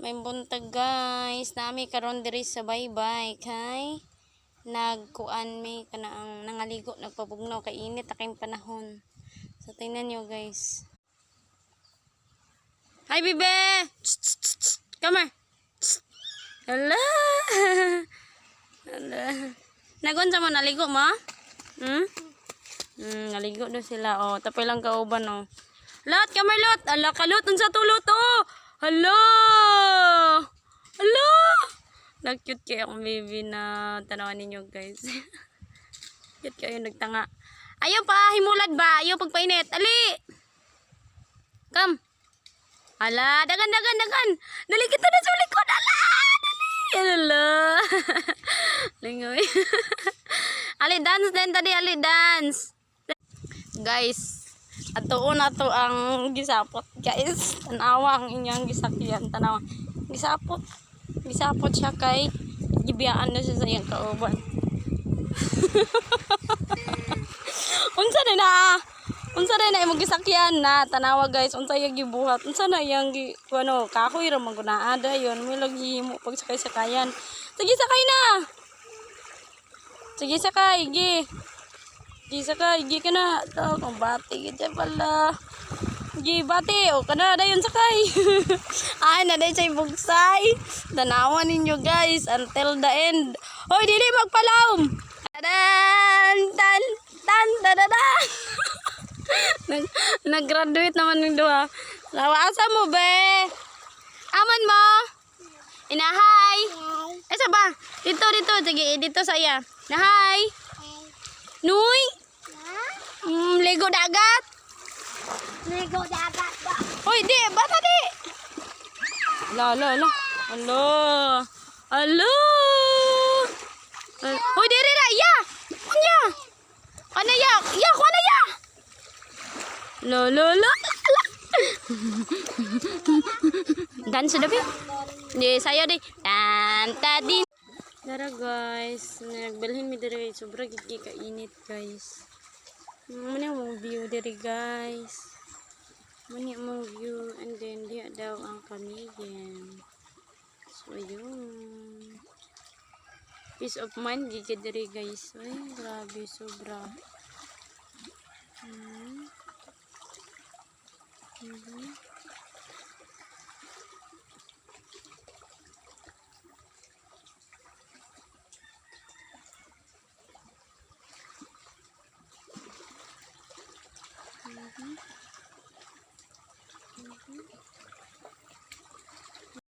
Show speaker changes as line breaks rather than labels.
May buntag guys. Nami karon diri sa baybay kay nagkuan mi kana ang nangaligo nagpabugnaw kay init aking panahon. So tingnan nyo guys. Hi tsk, tsk. Come here. Tsk. Hala. Hala. Nagunsa mo naligo mo? Hmm? Hmm, naligo daw sila. Oh, tapay lang kauban oh. Lot, kamay lot. Ala ka lot, unsa tulot oh. Hello. Hello. Nag-cute kayo akong baby na tanawan ninyo guys. cute kayo nagtanga. Ayaw pa, himulad ba? Ayaw pagpainit. Ali. Come. Ala, dagan, dagan, dagan. Dali kita na sa likod. Ala, dali. Ala. Lingoy. ali, dance din tadi. Ali, dance. Guys, ato na to ang gisapot guys. Tanawa ang inyang gisakyan. Tanawa. Gisapot. Gisapot siya kay gibiyaan na siya sa iyang kauban. unsa na na? Unsa na na imong gisakyan na tanawa guys. Unsa yung gibuhat? Unsa na yang gi ano kahoy ra man ada yon. May lagi himo pag sakay sakayan. Sige sakay na. Sige sakay, gi. Gi sakay, gi ka na. Ito, kung bati kita pala. Gi, bati. O, kana dayon sakay. Ay, na dayon siya bugsay. Tanawan ninyo guys until the end. Hoy, dili magpalaom. Tadan, tan, tan, tadadan. Nag, nag-graduate naman ng duha. Lawasa mo, be. Aman mo. Inahay. Esa ba? Dito, dito. Sige, dito sa iya. Nahay. Nuy. Mm, Lego dagat.
Ligo dagat ba?
Hoy, di. Bata di. La, la, la. Alo. Alo. Al- Hoy, diri ra. Ya. Kunya. Kana ya. Ya, kana ya. Lo, lo, lo. Dance na ba? Di, sayo di. Tan, tadin. Tara guys, nagbalhin mi diri sobra gid kay kainit guys. Muna mong view diri guys. Muna mong view and then diya daw ang kamigin. So yun. Peace of mind gid diri guys. Ay, grabe sobra. Hmm. Mhm. Mm-hmm. Mm-hmm.